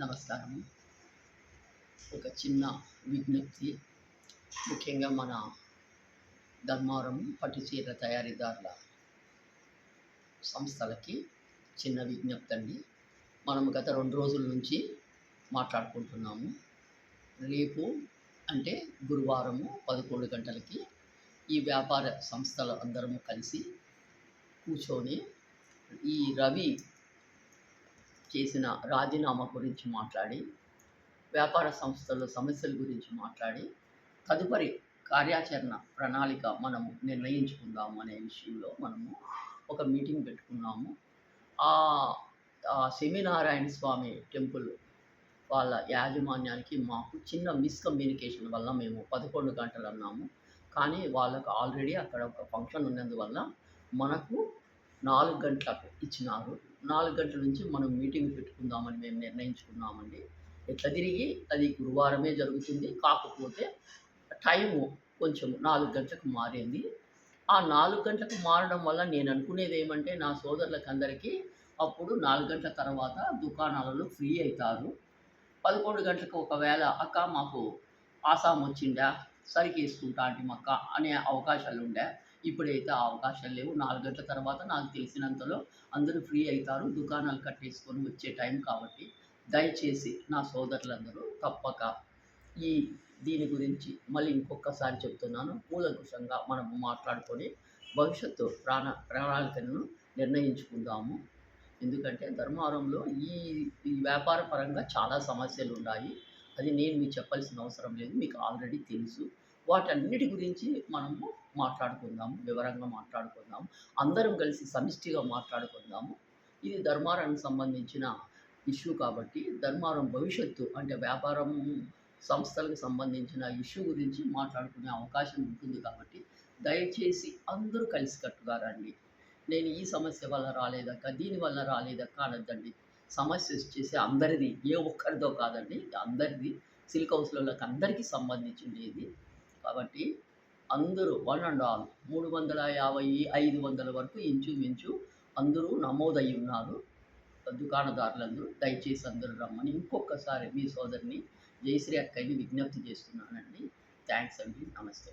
నమస్కారం ఒక చిన్న విజ్ఞప్తి. ముఖ్యంగా మన ధర్మవరం పట్టుచీర తయారీదారుల సంస్థలకి చిన్న విజ్ఞప్తి అండి. మనం గత రెండు రోజుల నుంచి మాట్లాడుకుంటున్నాము. రేపు అంటే గురువారము పదకొండు గంటలకి ఈ వ్యాపార సంస్థలు అందరము కలిసి కూర్చొని ఈ రవి చేసిన రాజీనామా గురించి మాట్లాడి వ్యాపార సంస్థల సమస్యల గురించి మాట్లాడి తదుపరి కార్యాచరణ ప్రణాళిక మనము నిర్ణయించుకుందాము అనే విషయంలో మనము ఒక మీటింగ్ పెట్టుకున్నాము. ఆ సెమినారాయణ సెమీనారాయణ స్వామి టెంపుల్ వాళ్ళ యాజమాన్యానికి మాకు చిన్న మిస్కమ్యూనికేషన్ వల్ల మేము పదకొండు గంటలు అన్నాము. కానీ వాళ్ళకు ఆల్రెడీ అక్కడ ఒక ఫంక్షన్ ఉన్నందువల్ల మనకు నాలుగు గంటలకు ఇచ్చినారు. నాలుగు గంటల నుంచి మనం మీటింగ్ పెట్టుకుందామని మేము నిర్ణయించుకున్నామండి. ఎట్లా తిరిగి? అది గురువారమే జరుగుతుంది. కాకపోతే టైము కొంచెం నాలుగు గంటలకు మారింది. ఆ నాలుగు గంటలకు మారడం వల్ల నేను అనుకునేది ఏమంటే నా సోదరులకు అందరికీ అప్పుడు నాలుగు గంటల తర్వాత దుకాణాలలో ఫ్రీ అవుతారు. పదకొండు గంటలకు ఒకవేళ అక్క మాకు ఆసాం వచ్చిండా సరికి వేసుకుంటా అంటే మక్క అనే అవకాశాలు ఉండే. ఇప్పుడైతే ఆ అవకాశాలు లేవు. నాలుగు గంటల తర్వాత నాకు తెలిసినంతలో అందరూ ఫ్రీ అవుతారు. దుకాణాలు కట్టేసుకొని వచ్చే టైం కాబట్టి దయచేసి నా సోదరులందరూ తప్పక ఈ దీని గురించి మళ్ళీ ఇంకొకసారి చెప్తున్నాను. కూలంకుషంగా మనము మాట్లాడుకొని భవిష్యత్తు ప్రాణ ప్రణాళికలను నిర్ణయించుకుందాము. ఎందుకంటే ధర్మవరంలో ఈ ఈ వ్యాపార పరంగా చాలా సమస్యలు ఉన్నాయి. అది నేను మీకు చెప్పాల్సిన అవసరం లేదు. మీకు ఆల్రెడీ తెలుసు. వాటన్నిటి గురించి మనము మాట్లాడుకుందాము వివరంగా మాట్లాడుకుందాము అందరం కలిసి సమిష్టిగా మాట్లాడుకుందాము. ఇది ధర్మారానికి సంబంధించిన ఇష్యూ కాబట్టి ధర్మారం భవిష్యత్తు అంటే వ్యాపారం సంస్థలకు సంబంధించిన ఇష్యూ గురించి మాట్లాడుకునే అవకాశం ఉంటుంది కాబట్టి దయచేసి అందరూ కలిసికట్టుగా రండి. నేను ఈ సమస్య వల్ల రాలేదక్క దీనివల్ల రాలేదక్క అనద్దండి. సమస్య వచ్చేసి అందరిది ఏ ఒక్కరిదో కాదండి అందరిది. సిల్క్ హౌస్లలోకి అందరికీ సంబంధించింది ఇది. కాబట్టి అందరూ వన్ అండ్ ఆల్ మూడు వందల యాభై ఐదు వందల వరకు ఇంచుమించు అందరూ నమోదయ్యి ఉన్నారు. దుకాణదారులందరూ దయచేసి అందరూ రమ్మని ఇంకొకసారి మీ సోదరిని జయశ్రీ అక్కయ్యని విజ్ఞప్తి చేస్తున్నానండి. థ్యాంక్స్ అండి. నమస్తే.